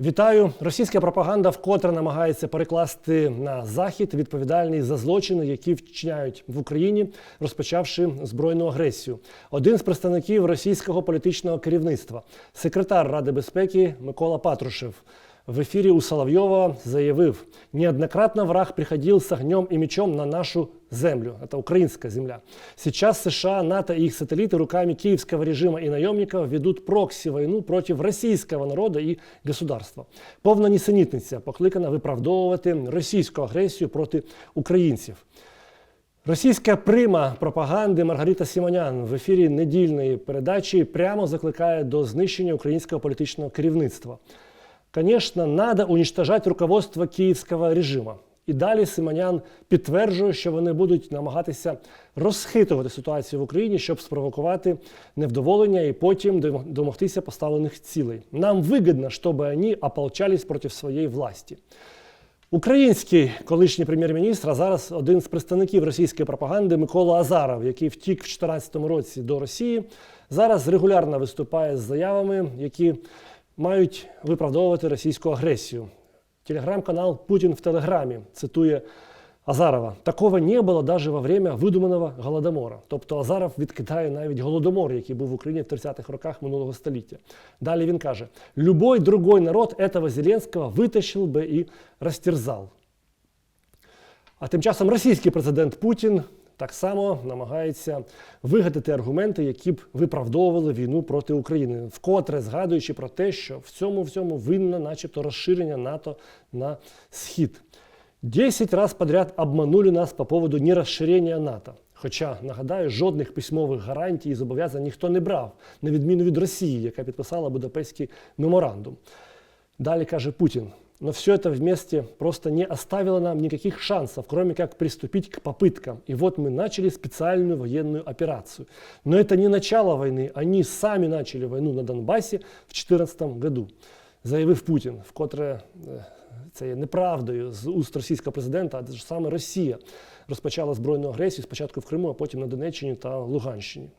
Вітаю! Російська пропаганда вкотре намагається перекласти на захід відповідальність за злочини, які вчиняють в Україні, розпочавши збройну агресію. Один з представників російського політичного керівництва, секретар Ради безпеки Микола Патрушев, в ефірі у Соловйова заявив: неоднократно враг приходил с огнем и мечом на нашу землю. Это украинская земля. Сейчас США, НАТО и их сателлиты руками киевского режима и наемников ведут проксі-війну против російського народу і государства. Повна нісенітниця покликана виправдовувати російську агресію проти українців. Російська прима пропаганди Маргарита Сімонян в ефірі недільної передачі прямо закликає до знищення українського політичного керівництва. Конечно, надо уничтожать руководство київського режиму. І далі Симонян підтверджує, що вони будуть намагатися розхитувати ситуацію в Україні, щоб спровокувати невдоволення і потім домогтися поставлених цілей. Нам вигідно, щоб вони ополчались проти своєї власті. Український колишній прем'єр-міністр, а зараз один з представників російської пропаганди Микола Азаров, який втік в 2014 році до Росії, зараз регулярно виступає з заявами, які мають виправдовувати російську агресію. Телеграм-канал Путін в Телеграмі цитує Азарова. Такого не було навіть во время видуманого голодомора. Тобто Азаров відкидає навіть голодомор, який був в Україні в 30-х роках минулого століття. Далі він каже: любой другой народ этого Зеленського витащив би і розтерзав. А тим часом російський президент Путін так само намагається вигадати аргументи, які б виправдовували війну проти України, вкотре згадуючи про те, що в цьому всьому винно, начебто, розширення НАТО на схід. Десять раз подряд обманули нас по поводу нерозширення НАТО. Хоча, нагадаю, жодних письмових гарантій і зобов'язань ніхто не брав, на відміну від Росії, яка підписала Будапештський меморандум. Далі каже Путін Но все это вместе просто не оставило нам никаких шансов, кроме как приступить к попыткам. И вот мы начали специальную военную операцию. Но это не начало войны, они сами начали войну на Донбасі в 2014 году, заявив Путін, вкотре е, це є неправдою з уст російського президента, адже саме Росія розпочала збройну агресію спочатку в Криму, а потім на Донеччині та Луганщині.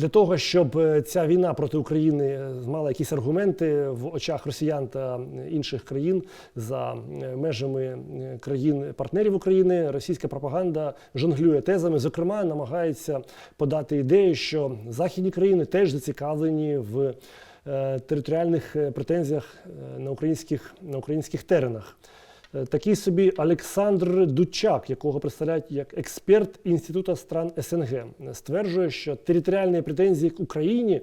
Для того, щоб е, ця війна проти України е, мала якісь аргументи в очах росіян та інших країн за е, межами країн-партнерів України, російська пропаганда жонглює тезами, зокрема, намагається подати ідею, що західні країни теж зацікавлені в територіальних претензіях на українських, на українських теренах. Такий собі Олександр Дучак, якого представляють як експерт Інституту стран СНГ, стверджує, що територіальні претензії к Україні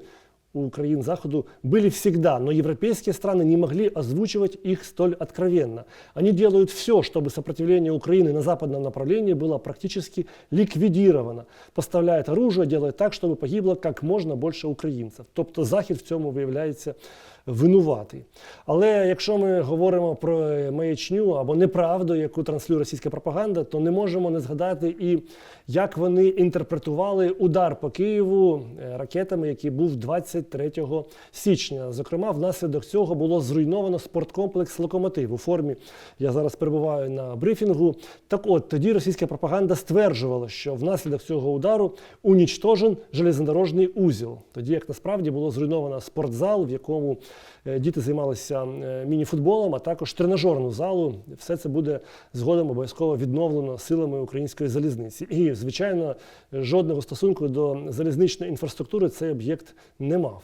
у країн Заходу были всегда, но европейские страны не могли озвучивать их столь откровенно. Они делают все, чтобы сопротивление Украины на западном направлении было практически ликвидировано. Поставляет оружие, делает так, чтобы погибло как можна більше українців. Тобто Захід в цьому виявляється винуватий. Але якщо ми говоримо про маячню або неправду, яку транслює російська пропаганда, то не можемо не згадати і як вони інтерпретували удар по Києву е, ракетами, який був 23 січня. Зокрема, внаслідок цього було зруйновано спорткомплекс Локомотив у формі. Я зараз перебуваю на брифінгу. Так от тоді російська пропаганда стверджувала, що внаслідок цього удару унічтожен железнодорожний узіл. Тоді як насправді було зруйновано спортзал, в якому діти займалися е, міні-футболом, а також тренажерну залу. Все це буде згодом обов'язково відновлено силами української залізниці. І, звичайно, жодного стосунку до залізничної інфраструктури цей об'єкт не мав.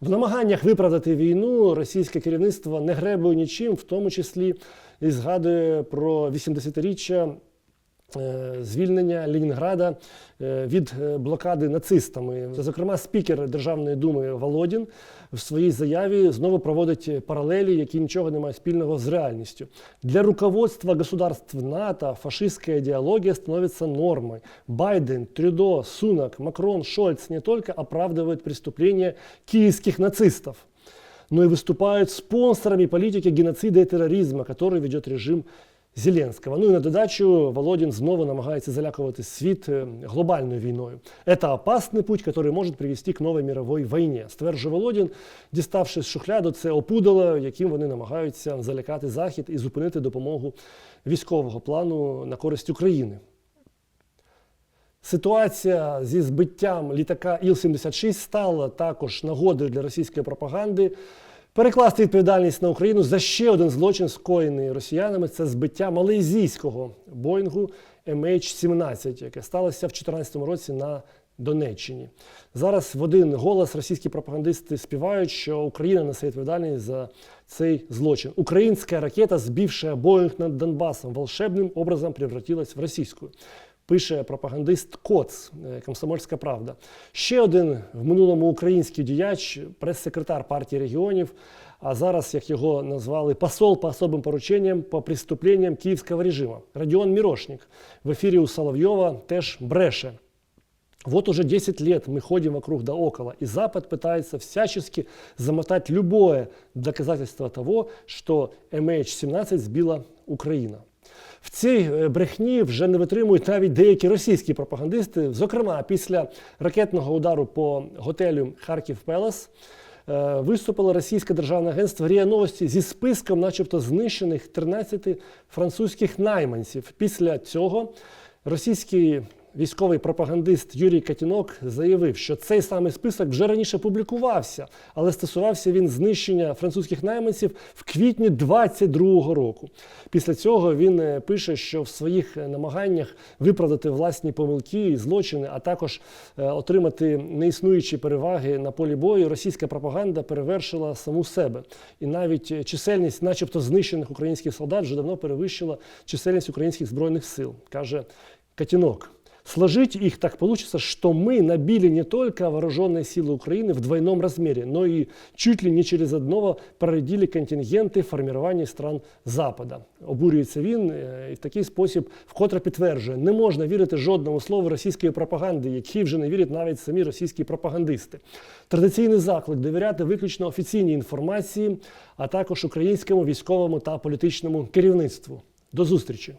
В намаганнях виправдати війну російське керівництво не гребує нічим, в тому числі і згадує про 80-річчя Е, звільнення Ленінграда е, від е, блокади нацистами. Зокрема, спікер Державної думи Володін в своїй заяві знову проводить паралелі, які нічого не мають спільного з реальністю. Для руководства государств НАТО фашистська ідеологія становиться нормой. Байден, Трюдо, Сунак, Макрон, Шольц не тільки оправдывают преступления київських нацистів, но и выступают спонсорами политики геноцида и терроризма, который ведет режим Зеленського. Ну і на додачу Володін знову намагається залякувати світ е, глобальною війною. Це опасний путь, який може привести к новій мировій війні. Стверджує Володін, діставши з шухляду, це опудало, яким вони намагаються залякати Захід і зупинити допомогу військового плану на користь України. Ситуація зі збиттям літака Іл-76 стала також нагодою для російської пропаганди Перекласти відповідальність на Україну за ще один злочин, скоєний росіянами, це збиття малайзійського Боїнгу MH17, яке сталося в 2014 році на Донеччині. Зараз в один голос російські пропагандисти співають, що Україна несе відповідальність за цей злочин. Українська ракета, збившая Боїнг над Донбасом, волшебним образом превратилась в російську. Пише пропагандист Коц, е, Комсомольська правда. Ще один в минулому український діяч, прес-секретар партії регіонів, а зараз, як його назвали, посол по особим порученням по преступлениям київського режиму. Радіон Мірошник в ефірі у Соловйова теж бреше. Вот уже 10 лет мы ходим вокруг да около, и Запад пытается всячески замотать любое доказательство того, что MH17 збила Україна. В цій е, брехні вже не витримують навіть деякі російські пропагандисти. Зокрема, після ракетного удару по готелю Харків Пелес е, виступило російське державне агентство РІА Новості зі списком, начебто, знищених 13 французьких найманців. Після цього російський військовий пропагандист Юрій Катінок заявив, що цей самий список вже раніше публікувався, але стосувався він знищення французьких найманців в квітні 22-го року. Після цього він е, пише, що в своїх е, намаганнях виправдати власні помилки і злочини, а також е, отримати неіснуючі переваги на полі бою, російська пропаганда перевершила саму себе. І навіть чисельність, начебто, знищених українських солдат вже давно перевищила чисельність українських збройних сил, каже Катінок. Сложить их так получится, что мы набили не только вооруженные силы Украины в двойном размере, но и чуть ли не через одного проредили контингенти формування стран Запада. Обурюється він е, і в такий спосіб вкотре підтверджує, не можна вірити жодному слову російської пропаганди, які вже не вірять навіть самі російські пропагандисти. Традиційний заклик довіряти виключно офіційній інформації, а також українському військовому та політичному керівництву. До зустрічі!